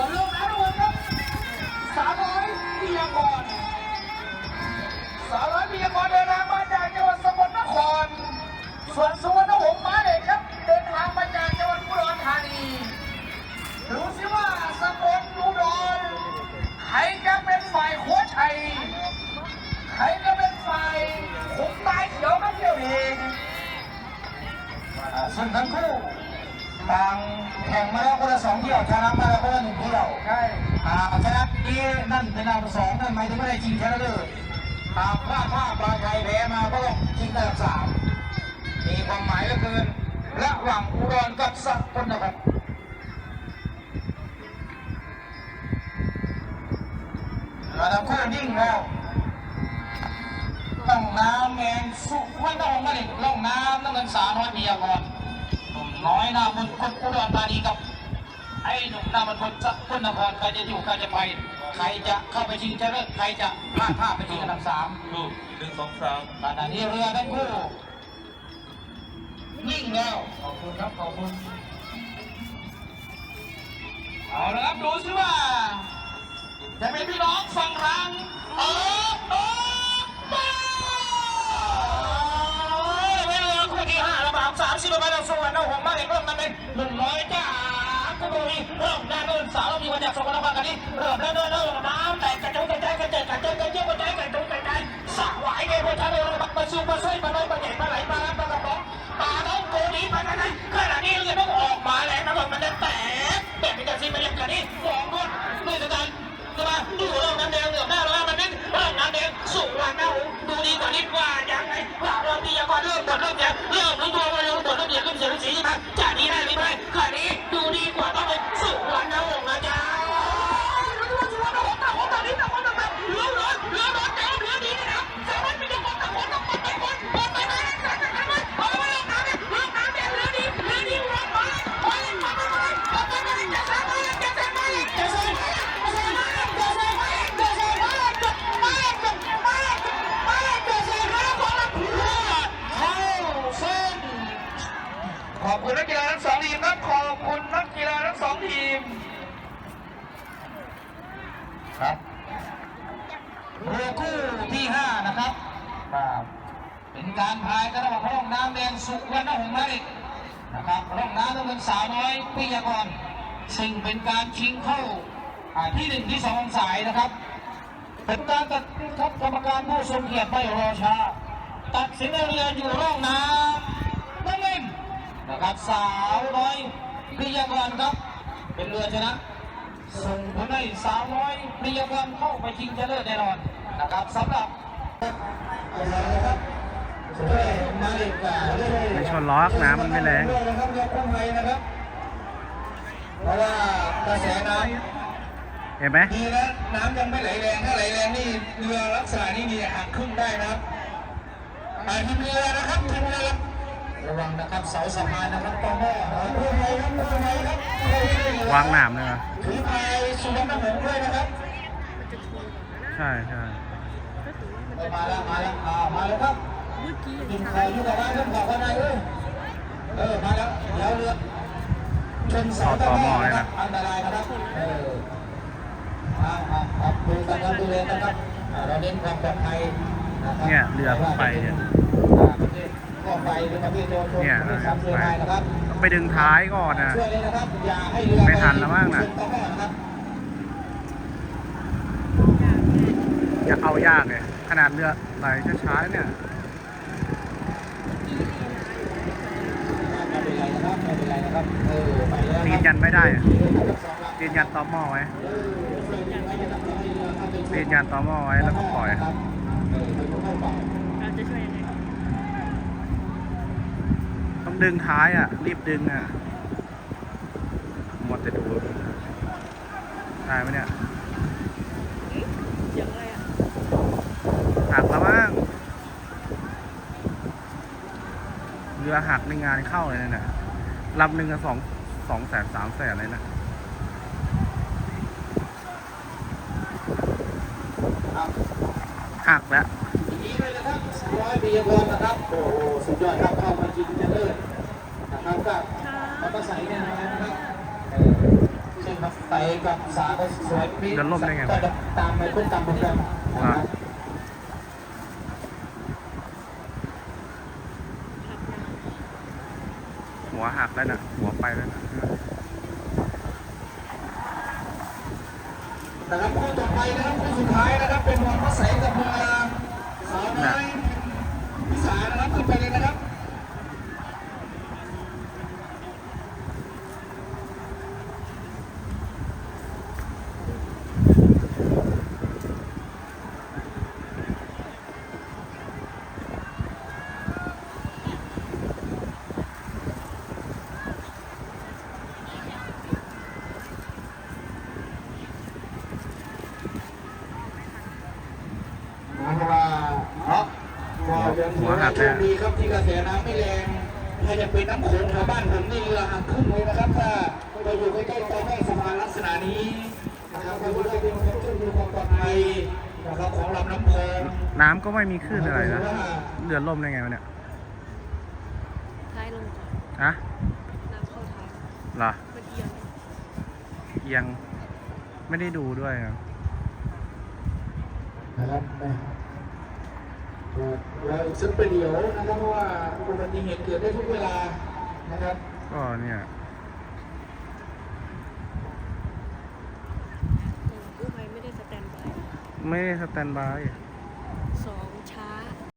ส่วนเรื่องน้ำวนครับสาวน้อยพิยากรสาวน้อยพิยากรเดินทางมาจากจังหวัดสกลนคร ส่วนสุวรรณหงส์มาเลยครับ เดินทางมาจากจังหวัดอุดรธานีดูสิว่าสกลอุดรใครจะเป็นฝ่ายโค้ชชัยใครจะเป็นฝ่ายคุมตายเขียวมาเที่ยวเองอ่าซึ่งทั้งคู่ ต่างแข่งมาแล้วคนละสองเที่ยวชนะมาแล้วคนละหนึ่งเที่ยวใช่อ่าชนะนี้นั่นเป็นอันดับสองนั่นหมายถึงไม่ได้ชิงชนะเลิศหากพลาดท่าปลาไทยแพ้มาก็ต้องชิงอันดับสามมีความหมายเหลือเกินระหว่างอุดรกับสกลนครระดับคู่ยิ่งแล้วล่องน้ำแมงสุวรรณองมาดิล่องน้ำน้ำเงินสาวน้อยเมียก่อ นหนุ่มน้อยหน้ามนต์คนอุดรธานีกับไอ้หนุ่มหน้ามนต์คนสกลนครใครจะอยู่ใครจะไป ใครจะเข้าไปชิงชนะเลิศใครจะพลาดท่าไปชิงอันดับสามลูกหนึ่งสองสามขณะนี้เรือทั้งคู่นิ่งแล้วขอบคุณครับขอบคุณเอาละครับดูสิว่าจะเป็นพี่น้องฝั่งทางเออเออ สกปรกแบบนี้เริ่มเนิ่มเริ่น้ำแตกกระจงกระจายกระเจิดกระเจิงกระเจี๊ยบกระจายกระจงกระจายสักไหวายเกวท่านเลยบัมาซูมาไส้มาเลยมาเหยียบมาไหลมาล้วมากระป๋องมาต้องโกนี้มากันนั้นขณะนี้เราต้องออกมาแล้วนะมันจะแตกแบบเป็นกระซีเป็นแบบนี้มองก้นด้วยกันสบาดูเรื่องน้ำแดงเหลือหน้าร้อนมันนิดเรื่องน้ำแดงสูงวันหน้าดูดีกว่านิดกว่าอย่างไรว่าเราดีอย่างว่าเริ่มเริ่มเริ่มเริ่มรู้ตัวว่าเริ่มเริ่มเริ่มเริ่มเสีเริ่มา ครับเรือคู่ที่ห้านะครับครับเป็นการพายกันระหว่างร่องน้ำแดงสุวรรณหงส์มาริกนะครับร่องน้ำน้ำเงินสาวน้อยปิยากรซึ่งเป็นการชิงเข้าอ่าที่หนึ่งที่สองของสายนะครับเป็นการตัดครับกรรมการผู้ทรงเกียรติไม่รอช้าตัดสินเรืออยู่ร่องน้ำนั่นเองนะครับสาวน้อยพิยากรครับ เป็นเรือชนะ ส่งผลให้สาวน้อยพิยากรเข้าไปชิงชนะเลิศแน่นอนนะครับสำหรับไม่ชนล้อกน้ำมันไม่แรงนะครับเรือกู้ภัยนะครับเพราะว่ากระแสน้ำเห็นไหมดีนะน้ำยังไม่ไหลแรงถ้าไหลแรงนี่เรือลักษณะนี้มีหักครึ่งได้นะครับอ่าทีมเรือนะครับทีมเรือ ระวังนะครับเสาสะพานนะครับตอแม่กู้ภัยครับกู้ภัยครับวางหนามเลยเหรอถือพายสุวรรณหงส์ด้วยนะครับ ใช่ใช่ไปมาแล้วมาแล้วอ่ามาแล้วครับกินใครที่บอกว่าเรื่องบอกว่าไงเอ้ยเออมาแล้วแล้วเรือชนเสาตะแม่นะครับอันตรายนะครับเอออ่าอ่าครับดูกันครับดูเลยนะครับอ่าเราเน้นความปลอดภัยนะครับเนี่ยเรือเพิ่งไปเนี่ยอ่าประ เนี่ยนะไปดึงท้ายก่อนนะไม่ทันแล้วมั้งนะจะเอายากเลยขนาดเรือไหลช้าๆเนี่ยยืนยันไม่ได้ยืนยันต่อหม้อไว้ยืนยันต่อหม้อไว้แล้วก็ปล่อย ดึงท้ายอะ รีบดึงอะหมดจะดูได้ไหมเนี่ยเสียงอะไรอะหักแล้วมั้งเรือหักในงานเข้าเลยนะเนี่ยลำหนึ่งอะสองสองแสนสามแสนเลยนะครับหักแล้ว ดีเลยนะครับ ร้อยปีกรนะครับโอ้โหสุดยอดครับเข้ามาจริงจะเลิศนะครับกับมันก็ใส่แน่นอนนะครับเออเช่นครับไปกับสาวสวยปีเดินร่มได้ไงวะก็ตามไปพฤติกรรมเหมือนกันนะครับหัวหักแล้วน่ะหัวไปแล้วน่ะนะครับคู่ต่อไปนะครับคู่สุดท้ายนะครับเป็นวันพระใสกับเมืองสาวน้อยพิสา นะครับขึ้นไปเลยนะครับ เพราะว่าเนาะ ก็ยังถือว่าโชคดีครับที่กระแสน้ำไม่แรงถ้าจะเป็นน้ำโขงแถวบ้านผมนี่เรือหักครึ่งเลยนะครับถ้าเราอยู่ใกล้ๆตัวแม่สะพานลักษณะนี้นะครับก็จะได้เป็นความช่วยเหลือความปลอดภัยนะครับของลำน้ำโขงน้ำก็ไม่มีคลื่นอะไรนะเรือล่มได้ไงวะเนี่ยท้ายลงก่อนฮะน้ำเข้าท้ายเหรอมันเอียงเอียงไม่ได้ดูด้วยนะนะครับ นะเราอีกสักประเดี๋ยวนะครับเพราะว่าอุบัติเหตุเกิดได้ทุกเวลานะครับก็เนี่ยกู้ภัยไม่ได้สแตนบายไม่ได้สแตนบาย